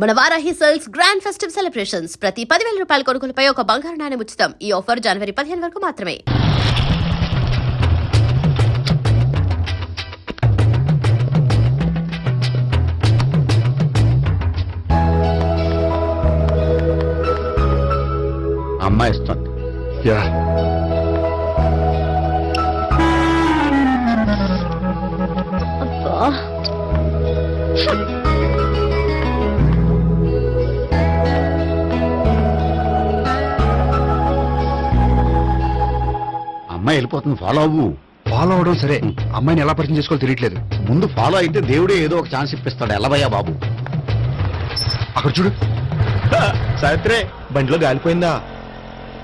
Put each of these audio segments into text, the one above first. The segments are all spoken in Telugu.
మన Varahi sales grand festive celebrations. ప్రతి పదివేల రూపాయల కొనుగోలుపై ఒక బంగారు నాణెం ఉచితం. ఈ ఆఫర్ జనవరి పదిహేను వరకు మాత్రమే. అమ్మాయి ఇస్తుంది యా. అమ్మాయి వెళ్ళిపోతుంది ఫాలో అవ్వు. ఫాలో అవడం సరే. అమ్మాయిని ఎలా పరిచయం చేసుకోవాలో తెలియట్లేదు. ముందు ఫాలో అయితే దేవుడే ఏదో ఒక ఛాన్స్ ఇప్పిస్తాడు ఎల్లబయ్యా బాబు. అక్కడ చూడు. సావిత్రి బండిలో గాలిపోయిందా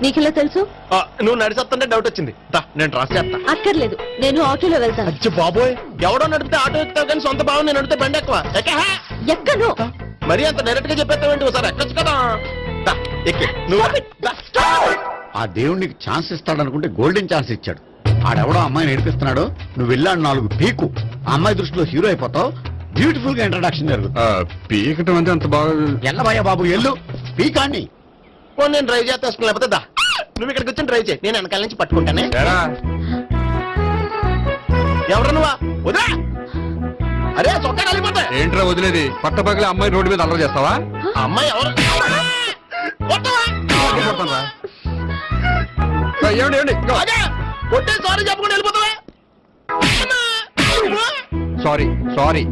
నీకెలా తెలుసు? ఆ, నువ్వు నడిచేస్తుంటే డౌట్ వచ్చింది. దా నేను రాసి చేస్తా. అక్కర్లేదు నేను ఆటోలో వెళ్తాను. అచ్చి బాబోయ్ ఎవడో నడిపితే ఆటో ఎక్కుతావు కానీ సొంత భావం నేను నడిపితే బండి ఎక్కువ. ఎక్కహా? ఎక్కను? మరీ అంత డైరెక్ట్గా చెప్పేస్తావేంటి? ఒకసారి ఎక్కొచ్చు కదా. దా, ఎక్కే. నువ్వు దా. ఆ దేవుడికి ఛాన్స్ ఇస్తాడు అనుకుంటే గోల్డెన్ ఛాన్స్ ఇచ్చాడు. ఆడెవడో అమ్మాయిని ఏడిపిస్తున్నాడు? నువ్వు వెళ్ళాడు నాలుగు పీకు. ఆ అమ్మాయి దృష్టిలో హీరో అయిపోతావు. బ్యూటిఫుల్గా ఇంట్రడక్షన్ జరుగుతుంది. ఆ, పీకటం అంటే అంత బాగా ఎల్లబయ్యా బాబు ఎల్లు పీకాన్ని. పో, నేను డ్రైవ్ చేస్తాను లేకపోతే దా. నువ్వు ఇక్కడికి వచ్చి డ్రైవ్ చేయి. నేను వెనకాల నుంచి పట్టుకుంటానే. ఎవరు నువ్వా? వదిలా. అరే చొక్కా కలిపోతే ఏంట్రా వదిలేది? పట్ట పగలే అమ్మాయి రోడ్డు మీద అల్లరి చేస్తావా? అమ్మాయి ఎవరు? కొట్టవా? ఏమండి ఏమండి కొట్టే సారీ చెప్పకుండా వెళ్ళిపోతావా? సారీ సారీ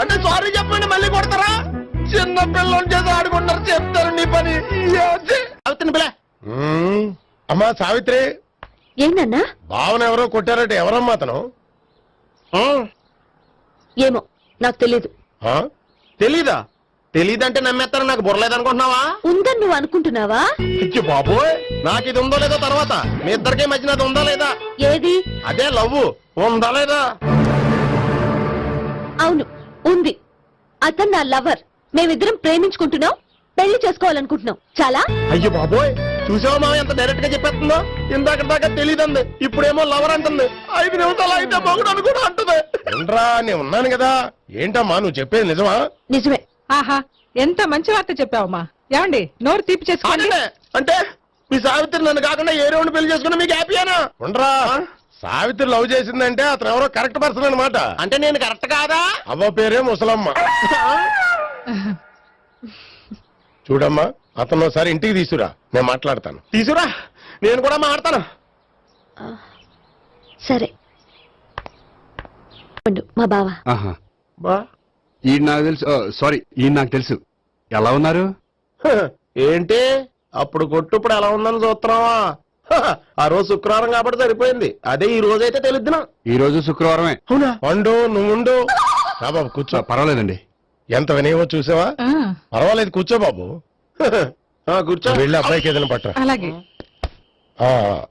అంటే సారీ చెప్పండి మళ్ళీ కొడతారా? చిన్న పిల్లలు చేసి ఆడుకుంటారు చెప్తారు నీ పని. అవుతుంది పిల్ల అమ్మా సావిత్రి. ఏంటన్నా? భావన ఎవరో కొట్టారట ఎవరమ్మా అతను? ఏమో నాకు తెలీదు. ఆ? తెలీదా? తెలీదంటే నమ్మేస్తాను నాకు బుర్రలేదనుకుంటున్నావా? ఉందని నువ్వు అనుకుంటున్నావా? అయ్యో బాబోయ్! నాకు ఇది ఉందో లేదో తర్వాత మీ ఇద్దరికి మధ్యన అది ఉందా లేదా? ఏది? అదే లవ్ ఉందా లేదా? అవును ఉంది. అతను నా లవర్. మేమిద్దరం ప్రేమించుకుంటున్నాం పెళ్ళి చేసుకోవాలనుకుంటున్నాం. చాలా? అయ్యో బాబోయ్! చూసావా మా ఎంత డైరెక్ట్గా చెప్పేస్తుందో? ఇందాక దాకా తెలియదండి ఇప్పుడేమో లవర్ అంటుంది. ఐదు నిమిషాలు అయితే మగుడు కూడా అంటుంది. ఏంట్రా నేను ఉన్నాను కదా. ఏంటమ్మా నువ్వు చెప్పేది నిజమా? నిజమే. ఆహా ఎంత మంచి వార్త చెప్పావమ్మా. ఏమండి నోరు తీపి చేసుకోండి. అంటే మీ సావిత్రి నన్ను కాకుండా ఏ రౌండ్ పెళ్ళి చేసుకున్నా మీకు హ్యాపీయేనా ఉండరా. సావిత్రి లవ్ చేసిందంటే అతను ఎవరో కరెక్ట్ పర్సన్ అనమాట అంటే నేను కరెక్ట్ కాదా? అవ్వ పేరే ముసలమ్మ. చూడమ్మా అతను ఒకసారి ఇంటికి తీసుకురా. నేను మాట్లాడతాను. తీసురా నేను కూడా మాడతాను సరే. ఉండు, మా బావ. బా. ఈ నాకు తెలుసు. సారీ ఈ నాకు తెలుసు. ఎలా ఉన్నారు? ఏంటి? అప్పుడు కొట్టు ఇప్పుడు ఎలా ఉందని చూస్తున్నావా? ఆ రోజు శుక్రవారం కాబట్టి సరిపోయింది. అదే ఈ రోజు అయితే తెలుద్దునా? ఈ రోజు శుక్రవారమే. అవునా? వండు నువ్వు ఉండు. రా బాబు కూర్చో. పర్వాలేదండి. ఎంత వినయమో చూసావా? ఆ, పర్వాలేదు కూర్చో బాబు. కూర్చో. వెళ్ళి అబ్బాయికి ఏదైనా పట్టరా. అలాగే. ఆ,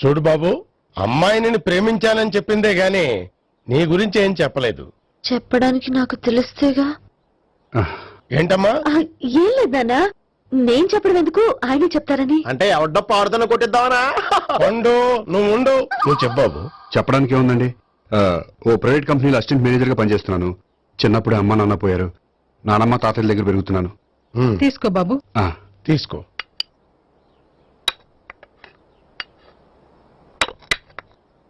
చూడు బాబు అమ్మాయిని నేను ప్రేమించానని చెప్పిందే గాని నీ గురించి ఏం చెప్పలేదు. చెప్పడానికి నాకు తెలిస్తేగా? ఏంటమ్మా? ఏం లేదన్నా నేను చెప్పడం ఎందుకు ఆయనే చెప్తారని. అంటే ఎవడ్డో పాడుతున్న కొట్టిద్దామనా? వండు నువ్వు ఉండు. నువ్వు చెప్పు బాబు. చెప్పడానికి ఏముందండి? ఆ, ఓ ప్రైవేట్ కంపెనీలో అసిస్టెంట్ మేనేజర్గా పనిచేస్తున్నాను. చిన్నప్పుడే అమ్మ నాన్న పోయారు. నానమ్మ తాతయ్య దగ్గర పెరుగుతున్నాను. తీసుకో బాబు. ఆ, తీసుకో.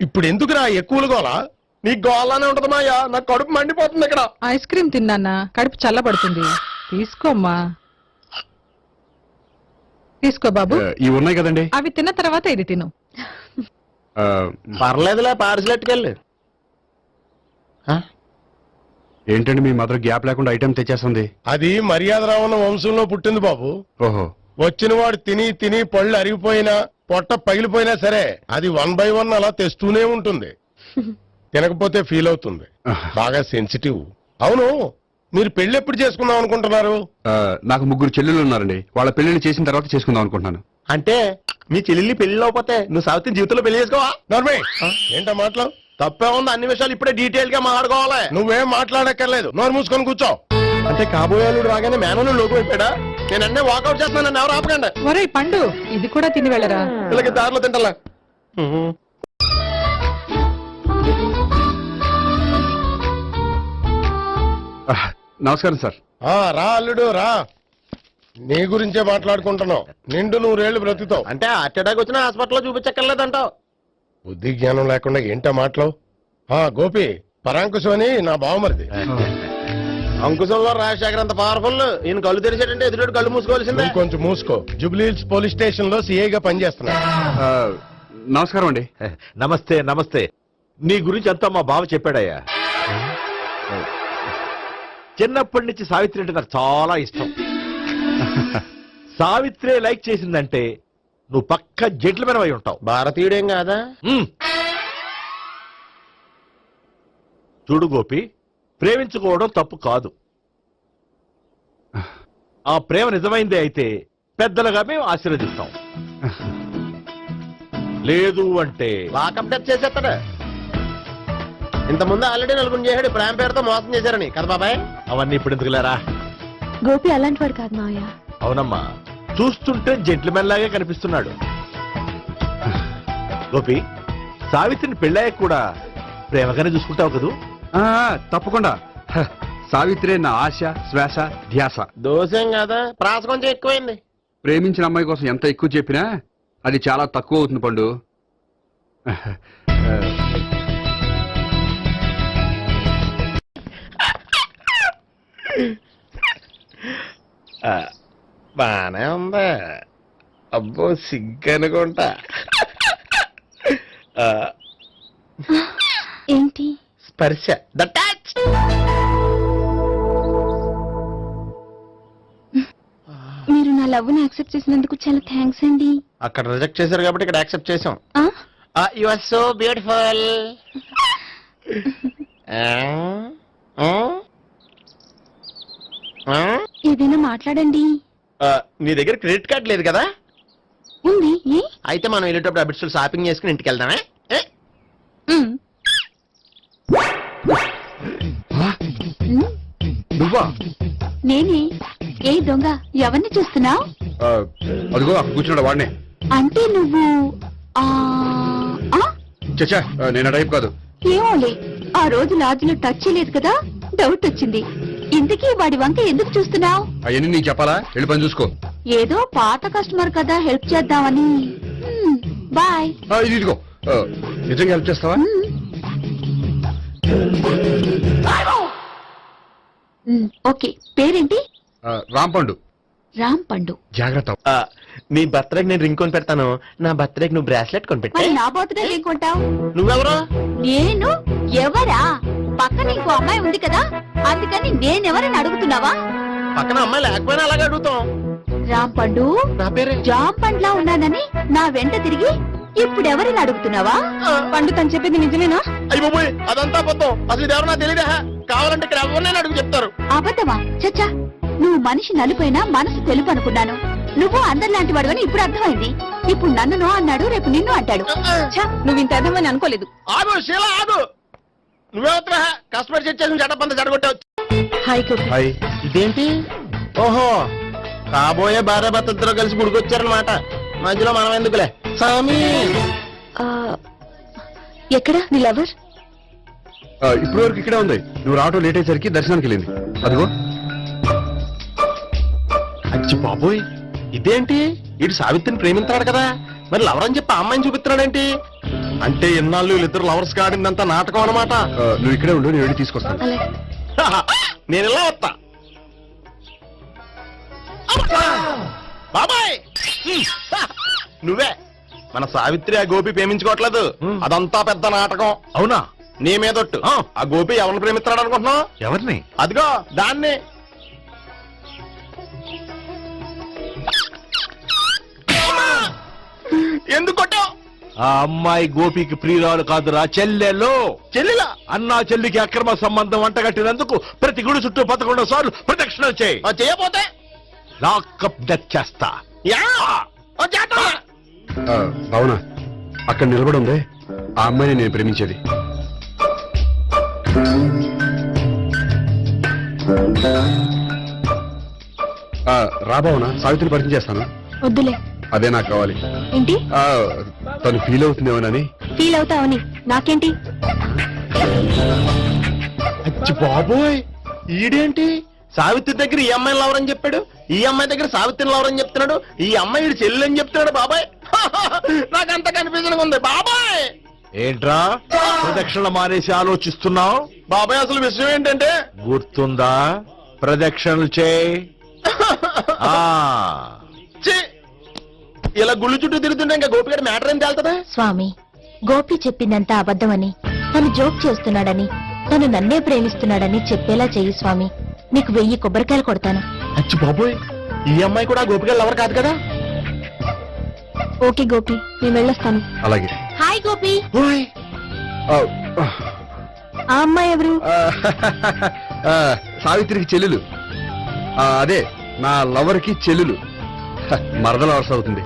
ఇప్పుడు ఎందుకురా ఎక్కువలు గోలా? నీకు గోళ్ళనే ఉంటది మాయా. నాకు కడుపు మండిపోతుంది ఇక్కడ. ఐస్ క్రీమ్ తిన్నానా? కడుపు చల్లబడుతుంది. తీసుకోమ్మా. తీసుకో బాబు. ఇవి ఉన్నాయి కదండి. అవి తిన్న తర్వాత ఇది తిను. ఆ, పర్లేదులే పార్సిల్ ఎట్టుకెళ్ళి. ఏంటండి మీ మదర్ గ్యాప్ లేకుండా ఐటెం తెచ్చేస్తుంది? అది మర్యాద రావణ వంశంలో పుట్టింది బాబు. ఓహో. వచ్చిన వాడు తిని తిని పళ్ళు అరిగిపోయినా పొట్ట పగిలిపోయినా సరే అది వన్ బై వన్ అలా తెస్తూనే ఉంటుంది. తినకపోతే ఫీల్ అవుతుంది. బాగా సెన్సిటివ్ అవును మీరు పెళ్ళి ఎప్పుడు చేసుకుందాం అనుకుంటున్నారు? నాకు ముగ్గురు చెల్లెలు ఉన్నారండి. వాళ్ళ పెళ్ళిని చేసిన తర్వాత చేసుకుందాం అనుకుంటున్నాను. అంటే? మీ చెల్లెల్ని పెళ్ళి లేకపోతే నువ్వు సావిత్రి జీవితంలో పెళ్ళి చేసుకోవా? నర్మే ఏంటో మాటలు? తప్పే ఉంది అన్ని విషయాలు ఇప్పుడే డీటెయిల్గా మాట్లాడుకోవాలి. నువ్వేం మాట్లాడక్కర్లేదు. నోరు మూసుకొని కూర్చో. అంటే కాబోయేలుడు రాగానే మేనలు లోకు అయిపోయాడా? నేను అన్నీ వాకౌట్ చేస్తున్నాను నన్ను ఎవరు ఆపకండి. ఒరే పండు ఇది కూడా తిని వెళ్ళరా? వీళ్ళకి దారిలో తింటలా. నమస్కారం సార్. ఆ రా అల్లుడు రా. నీ గురించే మాట్లాడుకుంటున్నావు. నిండు నూరేళ్ళు బ్రతుకుతావు. అంటే హార్ట్ అటాక్ వచ్చిన హాస్పిటల్లో చూపించక్కర్లేదంటావు. బుద్ధి జ్ఞానం లేకుండా ఏంటో మాటలు? ఆ గోపి పరాంకుశం అని నా బావమరిది. అంకుశంలో రాజశేఖర్ అంత పవర్ఫుల్ ఈయన కళ్ళు తెరిచాడంటే ఎదురు కళ్ళు మూసుకోవాల్సిందే. కొంచెం మూసుకో. జుబ్లీహిల్స్ పోలీస్ స్టేషన్లో సిఐగా పనిచేస్తున్నా. నమస్కారం అండి. నమస్తే నమస్తే. నీ గురించి అంతా మా బావ చెప్పాడయ్యా. చిన్నప్పటి నుంచి సావిత్రి అంటే నాకు చాలా ఇష్టం. సావిత్రే లైక్ చేసిందంటే నువ్వు పక్క జెంట్లమెన్ అయి ఉంటావు. భారతీయుడేం కాదా. చూడు గోపి ప్రేమించుకోవడం తప్పు కాదు. ఆ ప్రేమ నిజమైందే అయితే పెద్దలుగా మేము ఆశీర్వదిస్తాం. లేదు అంటే లాకప్ డెత్ చేసేస్తాడు. ఇంతకుముందు ఆల్రెడీ నలుగురు చేశాడు ప్రేమ పేరుతో మోసం చేశారని. కదా బాబాయ్? అవన్నీ ఇప్పుడు ఎందుకులేరా గోపి అలాంటి వాడు కాదు మావయ్య. అవునమ్మా చూస్తుంటే జెంట్లమెన్ లాగే కనిపిస్తున్నాడు. గోపి సావిత్రిని పెళ్ళాక కూడా ప్రేమగానే చూసుకుంటావు కదూ? తప్పకుండా. సావిత్రే నా ఆశ శ్వాస ధ్యాస. దోషం కదా? ప్రాస కొంచెం ఎక్కువైంది. ప్రేమించిన అమ్మాయి కోసం ఎంత ఎక్కువ చెప్పినా అది చాలా తక్కువ అవుతుంది పండు. ఆ, బానే ఉంది? అబ్బో సిగ్గు అనుకుంటా స్పర్శ ద టచ్ మీరు నా లవ్ని యాక్సెప్ట్ చేసినందుకు చాలా థ్యాంక్స్ అండి. అక్కడ రిజెక్ట్ చేశారు కాబట్టి ఇక్కడ యాక్సెప్ట్ చేసాం ఆ? యు ఆర్ సో బ్యూటిఫుల్ ఏదైనా మాట్లాడండి. నీ దగ్గర క్రెడిట్ కార్డ్ లేదు కదా? ఉంది ఏ? అయితే మనం వెళ్ళేటప్పుడు అబిట్స్ షాపింగ్ చేసుకుని ఇంటికి వెళ్దామే. ఏ? ఉమ్. ఉమ్, నువ్వా? నేనే. ఏ దొంగ ఎవరిని చూస్తున్నావు? అదిగో అక్కడ కూర్చున్నాడు వాడినే. అంటే నువ్వు ఆ ఆ? చచ్చా నేను టైప్ కాదు. ఏమోలే ఆ రోజు లాడ్జ్లో టచ్ చేయలేదు కదా డౌట్ వచ్చింది. ఇంతకీ వాడి వంక ఎందుకు చూస్తున్నావు? అవన్నీ నీకు చెప్పాలా? వెళ్ళి పని చూసుకో. ఏదో పాత కస్టమర్ కదా హెల్ప్ చేద్దామని. హ్మ్, బాయ్. ఆ, ఇది ఇదిగో. ఆ, నిజంగా హెల్ప్ చేస్తావా? హ్మ్. ఓకే. పేరేంటి? రాంపండు. రామ్ పండు జాగ్రత్త. ఆ, నీ బర్త్డేకి నేను రింగ్ కొని పెడతాను నా బర్త్డేకి నువ్వు బ్రాస్లెట్ కొని పెట్టే మరి నా బర్త్డే ఏం కొంటావు నువ్వెవరు? నేను? ఎవరా? పక్కన ఇంకో అమ్మాయి ఉంది కదా అందుకని నేనెవరని అడుగుతున్నావా? పక్కన అమ్మాయి లేకపోయినా అలాగే అడుగుతాం. రామ్ పండు నా పేరే జామ్ పండ్లా ఉన్నానని నా వెంట తిరిగి ఇప్పుడు ఎవరిని అడుగుతున్నావా? పండు తను చెప్పింది నిజమేనా? అయ్యి బాబోయ్ అదంతా అబద్ధం. అసలు ఇది ఎవరన్నా తెలియదా? కావాలంటే ఇక్కడ ఎవరినైనా అడుగు చెప్తారు. అబద్ధమా? చచ్చా. నువ్వు మనిషి నలుపైనా మనసు తెలుపు అనుకున్నాను. నువ్వు అందరిలాంటి వాడువని ఇప్పుడు అర్థమైంది. ఇప్పుడు నన్ను నో అన్నాడు రేపు నిన్ను అంటాడు. ఛ, నువ్వు ఇంత అర్థమని అనుకోలేదు. ఆగు శీల ఆగు. నువ్వెవరా కస్టమర్ చెక్ చేసి జడపంత జడగొట్టావు. Hi Gopi hi. ఇదేంటి? ఓహో కాబోయే భార్య భర్త ఇద్దరు కలిసి గుడికొచ్చారనమాట మధ్యలో మనం ఎందుకులే? సామి ఎక్కడ? నీ లవర్? ఆ, ఇప్పటి వరకు ఇక్కడే ఉంది. నువ్వు రావటం లేట్ అయ్యేసరికి దర్శనానికి వెళ్ళింది. అదిగో. అచ్చి బాబోయ్! ఇదేంటి? ఇటు సావిత్రిని ప్రేమించాడు కదా. మరి లవర్ అని చెప్పి అమ్మాయిని చూపిస్తున్నాడేంటి? అంటే ఇన్నాళ్ళు వీళ్ళిద్దరు లవర్స్ కాడిందంతా నాటకం అనమాట నువ్వు ఇక్కడే ఉండు నేను వెళ్ళి తీసుకొస్తాను. నేను ఇలా వస్తా! బాబాయ్. నువ్వే. మన సావిత్రి ఆ గోపి ప్రేమించుకోవట్లేదు. అదంతా పెద్ద నాటకం. అవునా? నీ మీదొట్టు. ఆ. గోపి ఎవరిని ప్రేమిస్తున్నాడు అనుకుంటున్నావు? ఎవరిని? అదిగో దాన్ని! ఎందుకు కొట్టావు? ఆ అమ్మాయి గోపికి ప్రియురాలు కాదురా చెల్లెలో. చెల్లిలా? అన్నా చెల్లికి అక్రమ సంబంధం వంటగట్టినందుకు ప్రతి గుడి చుట్టూ పదకొండు సార్లు ప్రదక్షిణ చేయి. ఆ, చేయపోతే లాకప్ డెత్ చేస్తా. యా! చేద్దాం. ఆ, భావన అక్కడ నిలబడి ఉంది ఆ అమ్మాయిని నేను ప్రేమించేది. ఆ, రా భావన సావిత్రి పరిచయం చేస్తాను. వద్దులే. అదే నాకు కావాలి. ఏంటి? ఆ, తను ఫీల్ అవుతుందేమోనని. ఫీల్ అవుతావని. నాకేంటి? అచ్చి బాబోయ్! ఈడేంటి? సావిత్రి దగ్గర ఈ అమ్మాయిని లవరని చెప్పాడు? ఈ అమ్మాయి దగ్గర సావిత్రిని లవరని చెప్తున్నాడు? ఈ అమ్మాయి ఈడు చెల్లి అని చెప్తున్నాడు బాబాయ్? నాకు అంత కన్ఫ్యూజన్ ఉంది. బాబాయ్! ఏంట్రా? ప్రదక్షిణ మానేసి ఆలోచిస్తున్నావు? బాబాయ్ అసలు విషయం ఏంటంటే? గుర్తుందా? ప్రదక్షిణలు చేయి. ఆ! ఇలా గుళ్ళు చుట్టూ తిరుగుతుంటే ఇంకా గోపిగడ మ్యాటర్ ఏం తేలుతుందా? స్వామి గోపి చెప్పిందంతా అబద్ధమని తను జోక్ చేస్తున్నాడని తను నన్నే ప్రేమిస్తున్నాడని చెప్పేలా చెయ్యి స్వామి. నీకు వెయ్యి కొబ్బరికాయలు కొడతాను. అచ్చి బాబోయ్ ఈ అమ్మాయి కూడా గోపిగడ లవర్ కాదు కదా? ఓకే గోపి నేను వెళ్ళొస్తాను. అలాగే. హాయ్ గోపి. ఓయ్. ఆ, ఆ. అమ్మాయి ఎవరు? ఆ, ఆ, సావిత్రికి చెల్లెలు. ఆ, అదే నా లవర్కి చెల్లెలు. హ, మరదల వరుస అవుతుంది.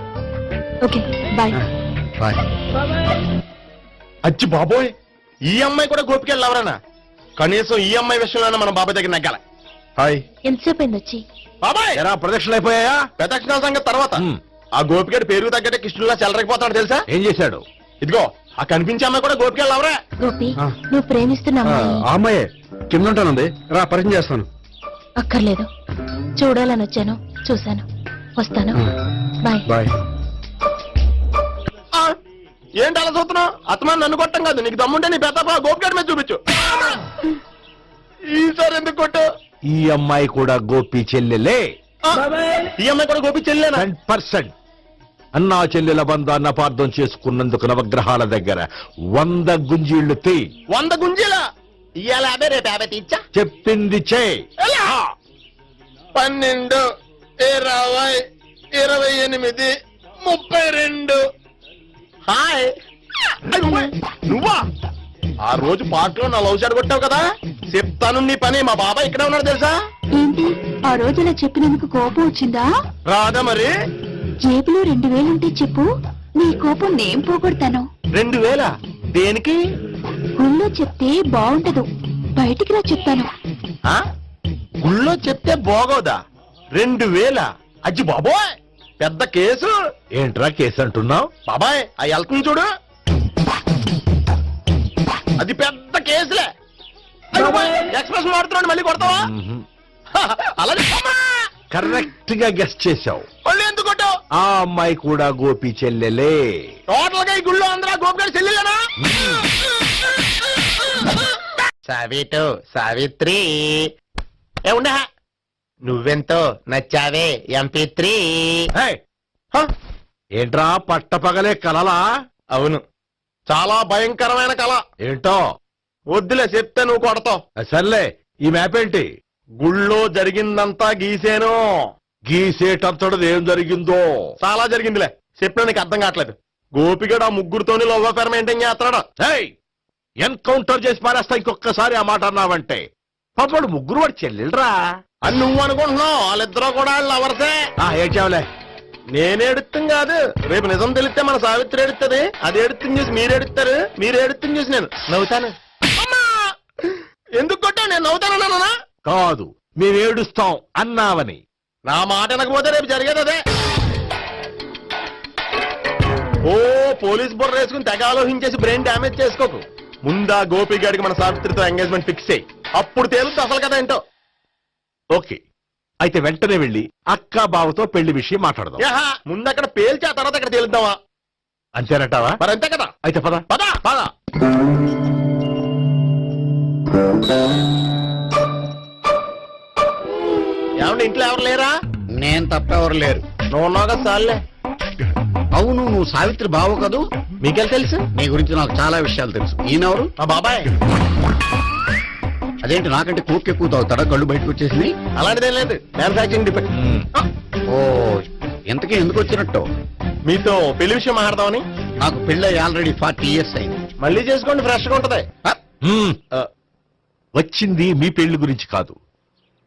Okay bye. బాయ్. అచ్చి బాబోయ్ ఈ అమ్మాయి కూడా గోపిగడ లవరేనా? కనీసం ఈ అమ్మాయి విషయంలోనే మన బాబాయ్ దగ్గర నగ్గాల. హాయ్. ఎంతసేపు అయింది వచ్చి? బాబాయ్! ఎరా ప్రదక్షిణ అయిపోయాయా? ప్రదక్షిణాల సంగతి తర్వాత. ఆ గోపిగడ పేరు తగ్గట్టే కృష్ణులా చెలరకపోతాడు తెలుసా? ఏం చేశాడు? ఇదిగో ఆ కనిపించే అమ్మాయి కూడా గోపిగడ లవరే గోపి. నువ్వు ప్రేమిస్తున్న ఆ, అమ్మాయి. కింద ఉంటానుంది రా పరిచయం చేస్తాను. అక్కర్లేదు. చూడాలని వచ్చాను. చూశాను. వస్తాను. బాయ్. బాయ్. ఆ, ఏంటి అలా చూస్తున్నావు? అత్తమా నన్ను కొట్టం కాదు. నీకు దమ్ముంటే నీ పెద్ద గోపిగడ మీద చూపించు. ఈసారి ఎందుకు కొట్టు ఈ అమ్మాయి కూడా గోపి చెల్లెలే. ఈ అమ్మాయి కూడా గోపి చెల్లేనా? టెన్ పర్సెంట్ అన్నా చెల్లెల బంధాన్ని అపార్థం చేసుకున్నందుకు నవగ్రహాల దగ్గర వంద గుంజీళ్ళు తీ. వంద గుంజీల? ఇవాళ యాభై రేపు యాభై తీచ్చా చెప్పింది చే. ఎలా? పన్నెండు ఇరవై ఇరవై ఎనిమిది ముప్పై రెండు. హాయ్. నువ్వా? ఆ రోజు పార్క్లో నా లవ్ షాట్ కొట్టావు కదా? చెప్తాను నీ పని. మా బాబాయ్ ఇక్కడే ఉన్నాడు తెలుసా? ఏంటి? ఆ రోజు ఇలా చెప్పినందుకు కోపం వచ్చిందా? రాదా మరి. జేబులో రెండు వేలుంటే చెప్పు. నీ కోపం నేను పోగొడతాను. రెండు వేల? దేనికి? గుళ్ళో చెప్తే బాగుంటదు బయటికి రా చెప్తాను. ఆ? గుళ్ళో చెప్తే బాగోదా? రెండు వేల? అజ్జి బాబోయ్! పెద్ద కేసు. ఏంట్రా కేసు అంటున్నావు? బాబాయ్ ఆ వెళ్తుంది చూడు. అది పెద్ద కేసులే. ఎక్స్ప్రెస్ మాడుతున్నాడు మళ్ళీ కొడతావా? అలాగే అమ్మా! కరెక్ట్గా గెస్ట్ చేశావు. మళ్ళీ ఎందుకు కొట్టావు? ఆ అమ్మాయి కూడా గోపి చెల్లెలే. టోటల్గా ఈ గుళ్ళో అందరూ గోపిగడి చెల్లెలేనా? సావిటు సావిత్రి. ఏ ఉండే నువ్వెంతో నచ్చావే ఎంపీ త్రీ హే! ఏంట్రా పట్టపగలే కలలా? అవును. చాలా భయంకరమైన కళ ఏంటో? వద్దులే చెప్తే నువ్వు కొడతావు. సర్లే ఈ మ్యాప్ ఏంటి? గుళ్ళో జరిగిందంతా గీసేను. గీసేటంతటది ఏం జరిగిందో? చాలా జరిగిందిలే. చెప్పినా నీకు అర్థం కావట్లేదు. గోపిగడు ఆ ముగ్గురుతోని లవ్ అఫేర్ మెయింటైన్ చేస్తున్నాడు. హేయ్! ఎన్కౌంటర్ చేసి పారేస్తా ఇంకొకసారి ఆ మాట అన్నావంటే. పాపడు ముగ్గురు వాడు చెల్లెలరా. అని నువ్వు అనుకుంటున్నావు. వాళ్ళిద్దరూ కూడా లవర్సే. ఆ ఏడ్చావులే. నేను ఎడుతుంది కాదు. రేపు నిజం తెలిస్తే మన సావిత్రి ఎడుతుంది. అది ఎడుతుంది చూసి మీరు ఎడుతారు. మీరు ఎడుతుంది చూసి నేను నవ్వుతాను. అమ్మా! ఎందుకు కొట్టావు? నేను నవ్వుతానన్నా కాదు మేము ఏడుస్తాం అన్నావని. నా మాట వినకపోతే రేపు జరిగేది అదే ఓ పోలీస్ బుర్ర వేసుకుని తెగ ఆలోచించేసి బ్రెయిన్ డ్యామేజ్ చేసుకోకు. ముందా గోపి గారికి మన సావిత్రితో ఎంగేజ్మెంట్ ఫిక్స్ అయ్యి అప్పుడు తేలుతుంది అసలు కదా ఏంటో. ఓకే అయితే వెంటనే వెళ్ళి అక్క బావతో పెళ్ళి విషయం మాట్లాడదాం. యహా, ముందు అక్కడ పేల్చి ఆ తర్వాత అక్కడ తేలుద్దామా? అంతేనటావా? మరి అంతే కదా. అయితే పద. పదా పదా. ఏమండి ఇంట్లో ఎవరు లేరా? నేను తప్పెవరు లేరు. నువ్వు ఉన్నావు కదా సార్లే అవును నువ్వు సావిత్రి బావు కదూ? మీకెళ్ళి తెలుసు? నీ గురించి నాకు చాలా విషయాలు తెలుసు. ఈయనెవరు? మా బాబాయ్. అదేంటి నాకంటే కూక్ ఎక్కువ తాగుతాడా? కళ్ళు బయటకు వచ్చేసింది అలాంటిదేం లేదు. Manufacturing department. ఓ ఇంతకీ ఎందుకు వచ్చినట్టు? మీతో పెళ్ళి విషయం మాట్లాడదామని. నాకు పెళ్ళి ఆల్రెడీ ఫార్టీ ఇయర్స్ అయింది. మళ్ళీ చేసుకోండి ఫ్రెష్గా ఉంటది ఆ. వచ్చింది మీ పెళ్ళి గురించి కాదు.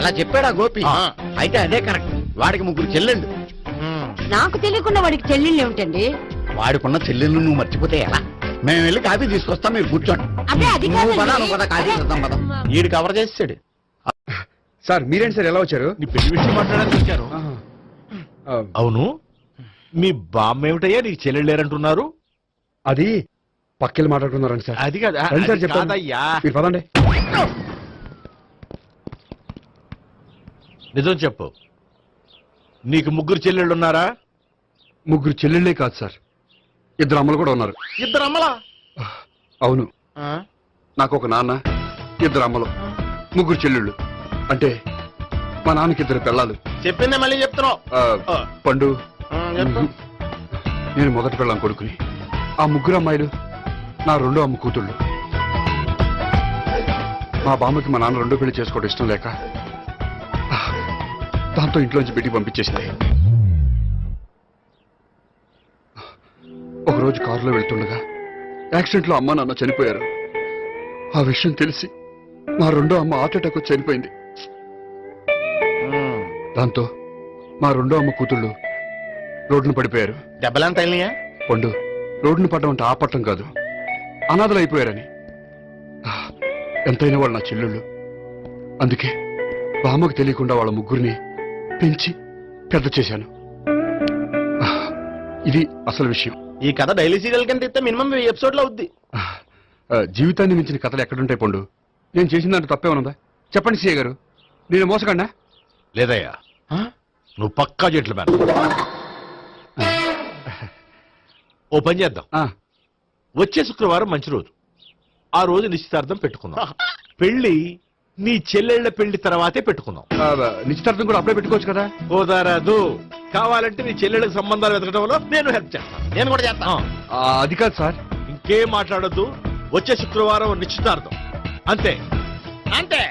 అలా చెప్పాడా గోపి? ఆ. అయితే అదే కరెక్ట్. వాడికి ముగ్గురు చెల్లెళ్ళు. నాకు తెలియకుండా వాడికి చెల్లెళ్ళు ఏమిటండి? వాడికున్న చెల్లెళ్ళు నువ్వు మర్చిపోతే ఎలా? మేము వెళ్ళి కాఫీ తీసుకొస్తాం మీరు కూర్చోండి. ఈడు కవర్ చేసాడు సార్ మీరేంటి సార్ ఎలా వచ్చారు? నీ పెళ్ళి విషయం మాట్లాడడానికి వచ్చాను ఆ, అవును. మీ బామ్మ ఏమిటయ్యా నీకు చెల్లెళ్ళు లేరంటున్నారు? అది పక్కెళ్ళి మాట్లాడుకున్నారండి సార్. అది కాదు సార్ మీరు పదండి. నిజం చెప్పు. నీకు ముగ్గురు చెల్లెళ్ళు ఉన్నారా? ముగ్గురు చెల్లెళ్ళే కాదు సార్. ఇద్దరు అమ్మలు కూడా ఉన్నారు. ఇద్దరు అమ్మలా? అవును. నాకు ఒక నాన్న ఇద్దరు అమ్మలు ముగ్గురు చెల్లెళ్ళు. అంటే మా నాన్నకి ఇద్దరు పిల్లలు. చెప్పిందే మళ్ళీ చెప్తున్నావు. పండు ఆ, చెప్పు. నేను మొదటి పెళ్ళాం కొడుకుని. ఆ ముగ్గురు అమ్మాయిలు నా రెండో అమ్మ కూతుళ్ళు. మా బామ్మకి మా నాన్న రెండో పెళ్ళి చేసుకోవడం ఇష్టం లేక దాంతో ఇంట్లోంచి బిడ్డికి పంపించేసింది. ఒకరోజు కారులో వెళ్తుండగా యాక్సిడెంట్లో అమ్మ నాన్న చనిపోయారు. ఆ విషయం తెలిసి మా రెండో అమ్మ హార్ట్ అటాక్ వచ్చి చనిపోయింది. దాంతో మా రెండో అమ్మ కూతుళ్ళు రోడ్డున పడిపోయారు. దెబ్బలంత పండు రోడ్డును పడ్డం అంటే ఆపట్టం కాదు. అనాథలు అయిపోయారని ఎంతైనా వాళ్ళు నా చెల్లెళ్ళు. అందుకే బామ్మకు తెలియకుండా వాళ్ళ ముగ్గురిని పెంచి పెద్ద చేశాను. ఇది అసలు విషయం. ఈ కథ డైలీ సీరియల్ కింద ఇస్తే మినిమం ఎపిసోడ్లో అవుద్ది. జీవితాన్ని మించిన కథలు ఎక్కడుంటాయి పండు? నేను చేసిన దాంట్లో తప్పేమనుందా చెప్పండి సీఏ గారు. నేను మోసకండా లేదయ్యా. నువ్వు పక్కా చెట్లు మేన ఓ పని చేద్దాం. ఆ, వచ్చే శుక్రవారం మంచి రోజు. ఆ రోజు నిశ్చితార్థం పెట్టుకుందాం. పెళ్ళి నీ చెల్లెళ్ళ పెళ్ళి తర్వాతే పెట్టుకుందాం. ఆ, నిశ్చితార్థం కూడా అప్పుడే పెట్టుకోవచ్చు కదా? కుదరదు కావాలంటే నీ చెల్లెళ్ళకి సంబంధాలు వెతకడంలో నేను హెల్ప్ చేస్తాను. నేను కూడా చేస్తాను. అది కాదు సార్. ఇంకేం మాట్లాడొద్దు. వచ్చే శుక్రవారం నిశ్చితార్థం. అంతే. అంతే.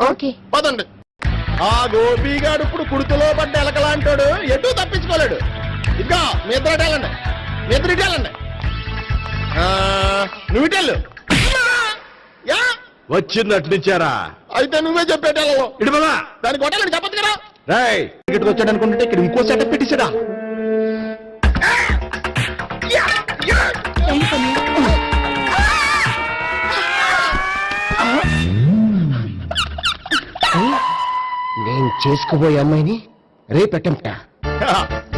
ఓకే. పదండి. ఆ గోపిగాడు ఇప్పుడు కుడితిలో పడ్డ ఎలకలాంటాడు ఎటు తప్పించుకోలేడు. ఇద్దరు ఇటు వెళ్ళండి. ఇటు వెళ్ళండి. ఆ, నువ్వు యా. అయితే నువ్వే చెప్పేటాలో ఇటు బాగా దానికి కొట్టాలని చెప్పదు కదా. రాయ్ ఇక్కడికి వచ్చాడు అనుకుంటే ఇక్కడ ఇంకో సెటప్ పెట్టించడా నేను చేసుకుపోయే అమ్మాయిని రేపెట్టంట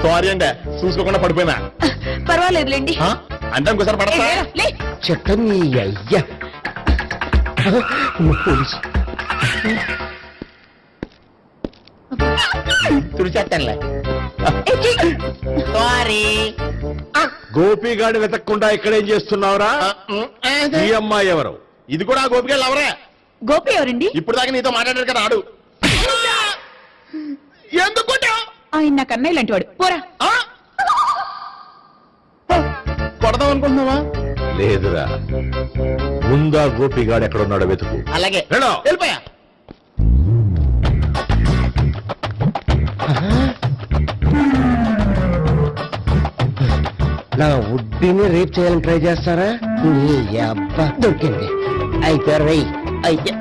సారీ అండి చూసుకోకుండా పడిపోయినా. పర్వాలేదులేండి. ఆ? అంటే ఇంకోసారి పడతా? లే. చెట్ట నీ అయ్యా. పోలీసు. తుడిచేస్తానులే. సారీ. గోపిగాడి వెతకకుండా ఇక్కడేం చేస్తున్నావురా? ఈ అమ్మాయి ఎవరు? ఇది కూడా గోపికలు ఎవరే గోపి ఎవరండి? ఇప్పుడు దాకా నీతో మాట్లాడారు కదా ఆడు. ఎందుకు కొట్టావ్? ఆయన నాకు అన్నయ్య లాంటి వాడు పోరా. ఆ? కొడదాం అనుకుంటున్నావా? లేదురా. ముందా గోపిగాడు ఎక్కడున్నాడో వెతుకు. అలాగే. వెళ్ళు. వెళ్ళిపోయా. నా ఉడ్డిని రేప్ చేయాలని ట్రై చేస్తారా? నీ అబ్బా దొరికింది. అయితే రై అయితే.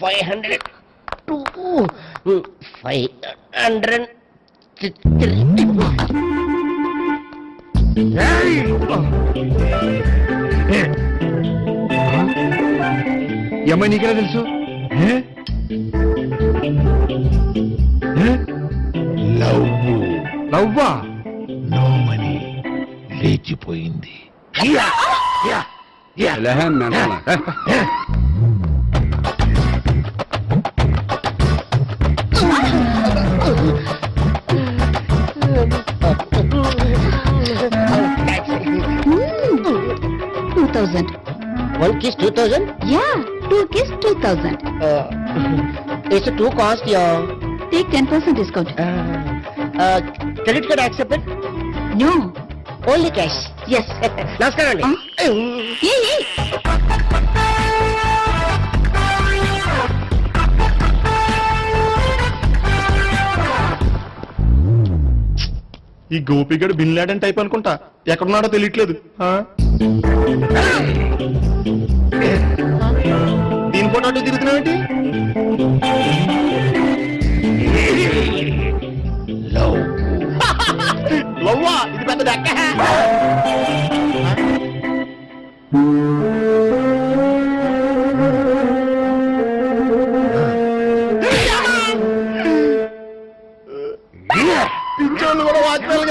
Five hundred two five hundred అమ్మాయి నీకెలా తెలుసు? లవ్వా. నోమని లేచిపోయింది. లెహన్ mental. Two one kiss two thousand yeah two kiss two thousand it's two cost yeah take ten percent discount credit card accepted no only cash yes నమస్కారం అండి ఏ ఏ ఈ గోపిగడు బిన్ లాడెన్ టైప్ అనుకుంటా. ఎక్కడున్నాడో తెలియట్లేదు. ఆ? తిరుగుతున్నావేంటి? లవ్వా? ఇది పెద్ద దక్క